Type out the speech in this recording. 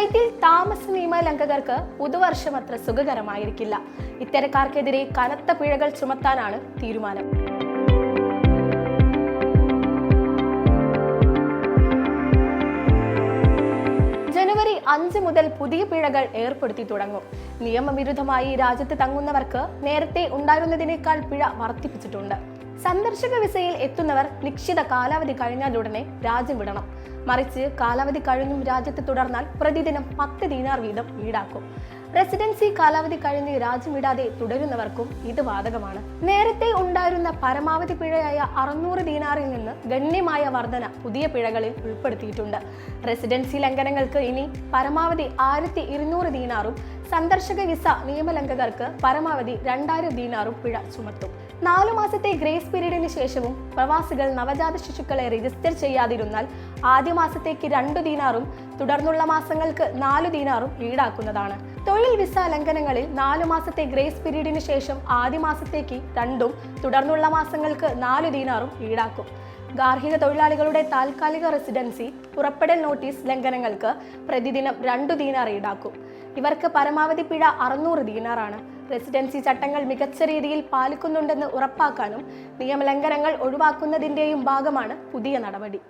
കുവൈത്തിൽ താമസ നിയമ ലംഘകർക്ക് പുതുവർഷം അത്ര സുഖകരമായിരിക്കില്ല. ഇത്തരക്കാർക്കെതിരെ കനത്ത പിഴകൾ ചുമത്താനാണ് തീരുമാനം. ജനുവരി അഞ്ച് മുതൽ പുതിയ പിഴകൾ ഏർപ്പെടുത്തി തുടങ്ങും. നിയമവിരുദ്ധമായി രാജ്യത്ത് തങ്ങുന്നവർക്ക് നേരത്തെ ഉണ്ടായിരുന്നതിനേക്കാൾ പിഴ വർദ്ധിപ്പിച്ചിട്ടുണ്ട്. സന്ദർശക വിസയിൽ എത്തുന്നവർ നിശ്ചിത കാലാവധി കഴിഞ്ഞാലുടനെ രാജ്യം വിടണം. മറിച്ച് കാലാവധി കഴിഞ്ഞും രാജ്യത്ത് തുടർന്നാൽ പ്രതിദിനം പത്ത് ദീനാർ വീതം ഈടാക്കും. റെസിഡൻസി കാലാവധി കഴിഞ്ഞ് രാജ്യം വിടാതെ തുടരുന്നവർക്കും ഇത് ബാധകമാണ്. നേരത്തെ ഉണ്ടായിരുന്ന പരമാവധി പിഴയായ അറുന്നൂറ് ദീനാറിൽ നിന്ന് ഗണ്യമായ വർധന പുതിയ പിഴകളിൽ ഉൾപ്പെടുത്തിയിട്ടുണ്ട്. റെസിഡൻസി ലംഘനങ്ങൾക്ക് ഇനി പരമാവധി ആയിരത്തി ഇരുന്നൂറ് ദീനാറും സന്ദർശക വിസ നിയമലംഘകർക്ക് പരമാവധി രണ്ടായിരം ദീനാറും പിഴ ചുമത്തും. നാലു മാസത്തെ ഗ്രേസ് പീരീഡിന് ശേഷവും പ്രവാസികൾ നവജാത ശിശുക്കളെ രജിസ്റ്റർ ചെയ്യാതിരുന്നാൽ ആദ്യ മാസത്തേക്ക് രണ്ടു ദീനാറും തുടർന്നുള്ള മാസങ്ങൾക്ക് നാലു ദീനാറും ഈടാക്കുന്നതാണ്. തൊഴിൽ വിസ ലംഘനങ്ങളിൽ നാലു മാസത്തെ ഗ്രേസ് പീരീഡിന് ശേഷം ആദ്യ മാസത്തേക്ക് രണ്ടും തുടർന്നുള്ള മാസങ്ങൾക്ക് നാലു ദീനാറും ഈടാക്കും. ഗാർഹിക തൊഴിലാളികളുടെ താൽക്കാലിക റെസിഡൻസി പുറപ്പെടൽ നോട്ടീസ് ലംഘനങ്ങൾക്ക് പ്രതിദിനം രണ്ടു ദീനാർ ഈടാക്കും. ഇവർക്ക് പരമാവധി പിഴ അറുന്നൂറ് ദീനാറാണ്. റെസിഡൻസി ചട്ടങ്ങൾ മികച്ച രീതിയിൽ പാലിക്കുന്നുണ്ടെന്ന് ഉറപ്പാക്കാനും നിയമലംഘനങ്ങൾ ഒഴിവാക്കുന്നതിന്റെയും ഭാഗമാണ് പുതിയ നടപടി.